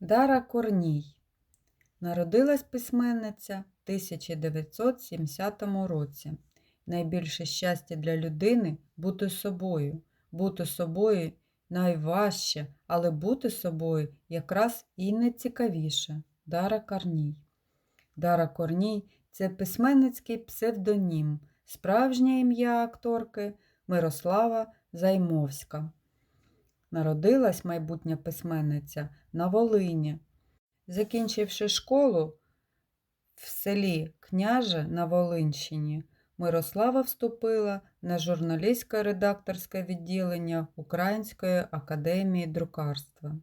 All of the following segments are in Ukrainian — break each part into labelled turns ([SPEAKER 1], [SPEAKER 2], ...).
[SPEAKER 1] Дара Корній. Народилась письменниця в 1970 році. Найбільше щастя для людини бути собою. Бути собою найважче, але бути собою якраз і найцікавіше. Дара Корній. Дара Корній це письменницький псевдонім, справжнє ім'я акторки Мирослава Займовська. Народилась майбутня письменниця на Волині. Закінчивши школу в селі Княже на Волинщині, Мирослава вступила на журналістське редакторське відділення Української академії друкарства.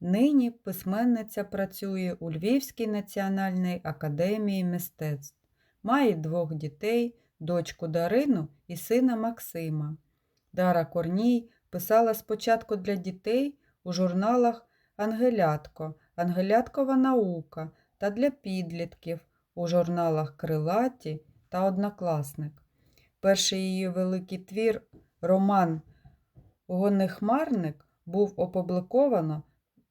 [SPEAKER 1] Нині письменниця працює у Львівській національній академії мистецтв. Має двох дітей, дочку Дарину і сина Максима. Дара Корній писала спочатку для дітей у журналах Ангелятко, Ангеляткова наука та для підлітків у журналах Крилаті та Однокласник. Перший її великий твір, роман Гонехмарник, був опубліковано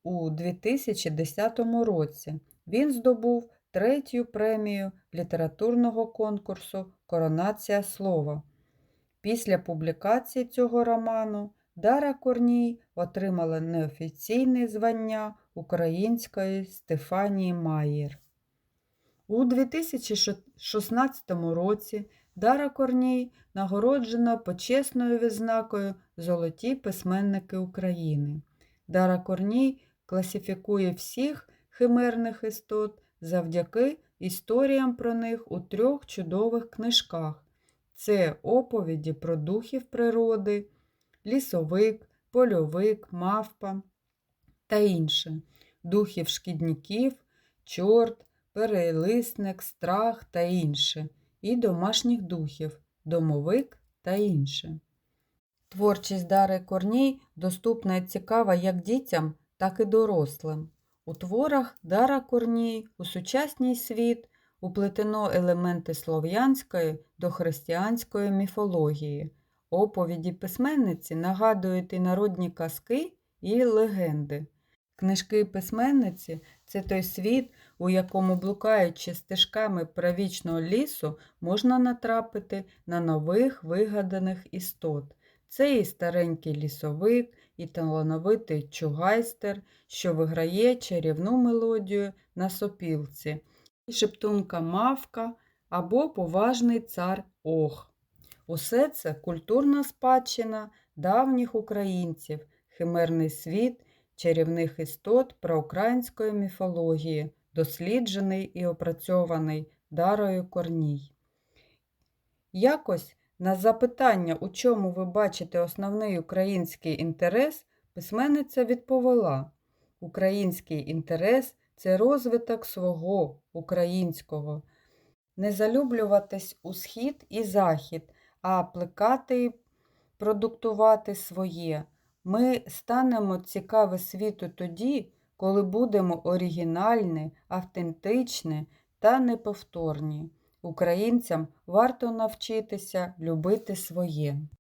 [SPEAKER 1] у 2010 році. Він здобув третю премію літературного конкурсу Коронація слова. Після публікації цього роману Дара Корній отримала неофіційне звання української Стефанії Маєр. У 2016 році Дара Корній нагороджена почесною відзнакою Золоті письменники України. Дара Корній класифікує всіх химерних істот завдяки історіям про них у трьох чудових книжках. Це оповіді про духів природи, лісовик, польовик, мавпа та інше, духів шкідників, чорт, перелисник, страх та інше, і домашніх духів, домовик та інше. Творчість Дари Корній доступна і цікава як дітям, так і дорослим. У творах Дара Корній у сучасний світ уплетено елементи слов'янської до християнської міфології. Оповіді письменниці нагадують і народні казки і легенди. Книжки письменниці це той світ, у якому, блукаючи стежками правічного лісу, можна натрапити на нових вигаданих істот. Це і старенький лісовик, і талановитий чугайстер, що виграє чарівну мелодію на сопілці, і шептунка мавка або поважний цар Ох. Усе це культурна спадщина давніх українців, химерний світ чарівних істот про української міфології, досліджений і опрацьований Дарою Корній. Якось на запитання, у чому ви бачите основний український інтерес, письменниця відповіла: Український інтерес це розвиток свого українського, не залюблюватись у схід і захід, а плекати продуктувати своє. Ми станемо цікаві світу тоді, коли будемо оригінальні, автентичні та неповторні. Українцям варто навчитися любити своє.